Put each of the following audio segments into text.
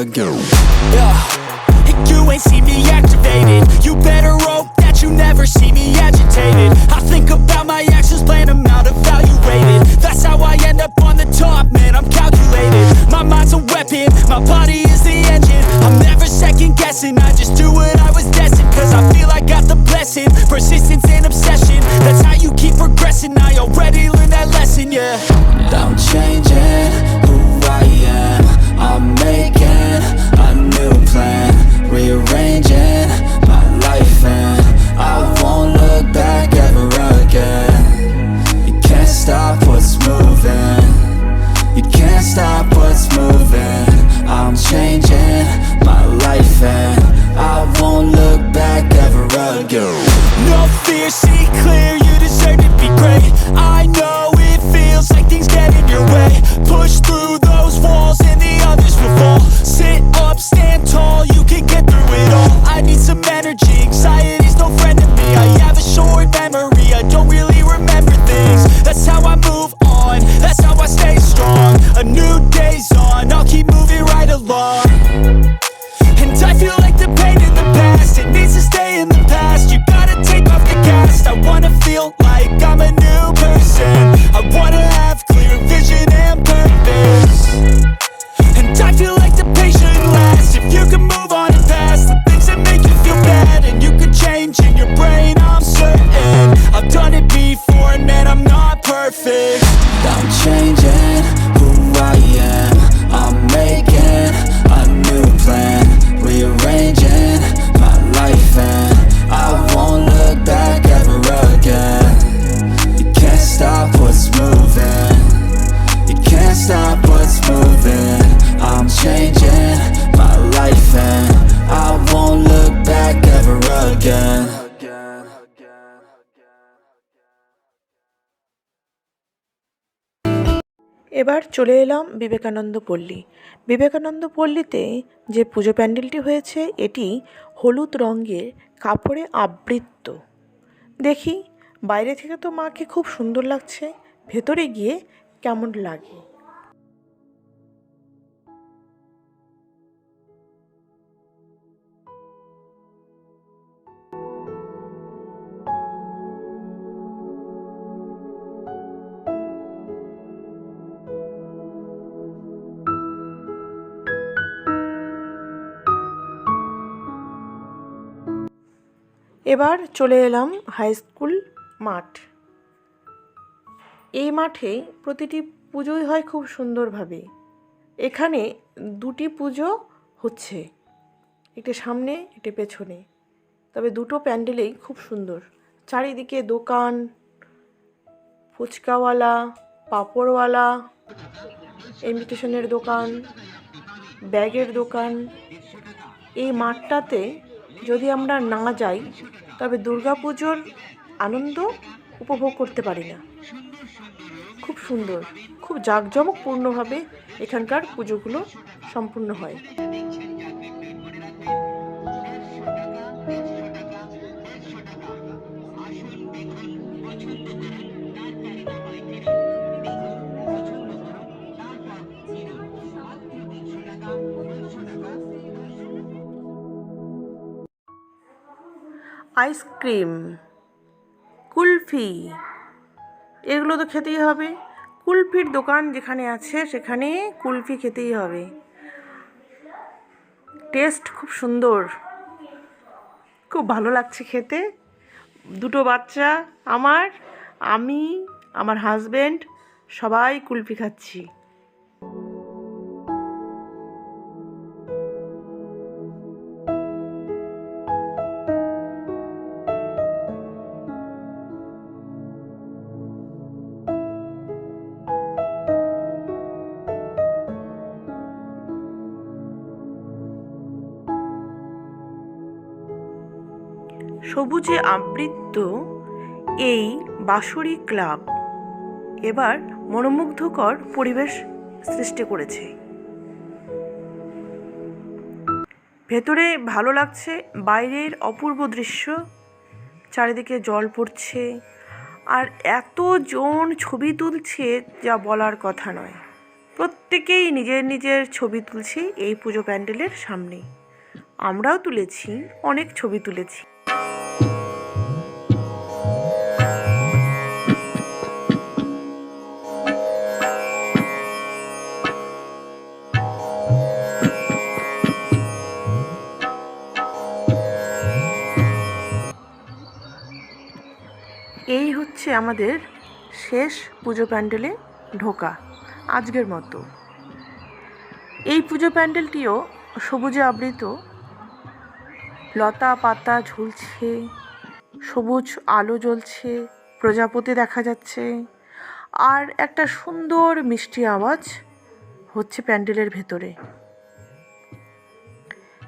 again Yeah, you ain't see me activated. You better hope that you never see me agitated. I think about my actions, plan them out, evaluated. That's how I end up on the top, man. I'm calculated. My mind's a weapon, my body is the engine. I'm never second guessing, I just do what I stop what's moving. I'm changing my life and I won't look back ever again. No fear, see clear, you এবার চলে এলাম বিবেকানন্দ পল্লী। বিবেকানন্দ পল্লীতে যে পুজো প্যান্ডেলটি হয়েছে, এটি হলুদ রঙের, কাপড়ে আবৃত্ত। দেখি, বাইরে থেকে তো মাকে খুব সুন্দর লাগছে, ভেতরে গিয়ে কেমন লাগে? এবার চলে এলাম হাই স্কুল মাঠ। এই মাঠে প্রতিটি পুজোই হয় খুব সুন্দরভাবে। এখানে দুটি পুজো হচ্ছে, একটি সামনে, একটি পেছনে। তবে দুটো প্যান্ডেলেই খুব সুন্দর। চারিদিকে দোকান, ফুচকাওয়ালা, পাঁপড়ওয়ালা ইমিটেশনের দোকান, ব্যাগের দোকান। এই মাঠটাতে যদি আমরা না যাই, তবে দুর্গাপুজোর আনন্দ উপভোগ করতে পারি না। খুব সুন্দর, খুব জাঁকজমকপূর্ণভাবে এখানকার পুজোগুলো সম্পূর্ণ হয়। আইসক্রিম কুলফি, এগুলো তো খেতেই হবে। কুলফির দোকান যেখানে আছে, সেখানে কুলফি খেতেই হবে। টেস্ট খুব সুন্দর। খুব ভালো লাগছে খেতে। দুটো বাচ্চা, আমার, আমি, আমার হাজবেন্ড সবাই কুলফি খাচ্ছি। সবুজে আবৃত এই বাঁশুরি ক্লাব এবার মনোমুগ্ধকর পরিবেশ সৃষ্টি করেছে। ভেতরে ভালো লাগছে, বাইরের অপূর্ব দৃশ্য, চারিদিকে জল পড়ছে, আর এতজন ছবি তুলছে যা বলার কথা নয়। প্রত্যেকেই নিজের নিজের ছবি তুলছে এই পুজো প্যান্ডেলের সামনে। আমরাও তুলেছি, অনেক ছবি তুলেছি। এই হচ্ছে আমাদের শেষ পুজো প্যান্ডেলে ঢোকা, আজকের মতো। এই পুজো প্যান্ডেলটিও সবুজে আবৃত। লতা পাতা ঝুলছে, সবুজ আলো জ্বলছে, প্রজাপতি দেখা যাচ্ছে। আর একটা সুন্দর মিষ্টি আওয়াজ হচ্ছে প্যান্ডেলের ভেতরে।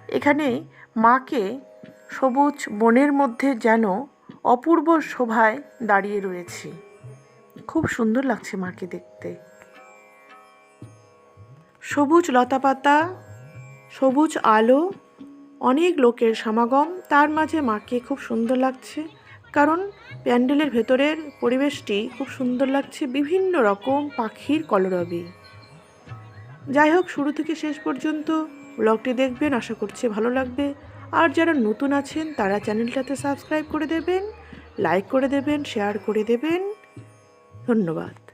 এখানে মাকে সবুজ বনের মধ্যে যেন অপূর্ব শোভায় দাঁড়িয়ে রয়েছে। খুব সুন্দর লাগছে মাকে দেখতে। সবুজ লতাপাতা, সবুজ আলো, অনেক লোকের সমাগম। তার মাঝে মাকে খুব সুন্দর লাগছে, কারণ প্যান্ডেলের ভেতরের পরিবেশটি খুব সুন্দর লাগছে। বিভিন্ন রকম পাখির কলরবে। যাই হোক, শুরু থেকে শেষ পর্যন্ত ব্লগটি দেখবেন, আশা করছি ভালো লাগবে। আর যারা নতুন আছেন, তারা চ্যানেলটাতে সাবস্ক্রাইব করে দেবেন। লাইক করে দেবেন শেয়ার করে দেবেন। ধন্যবাদ।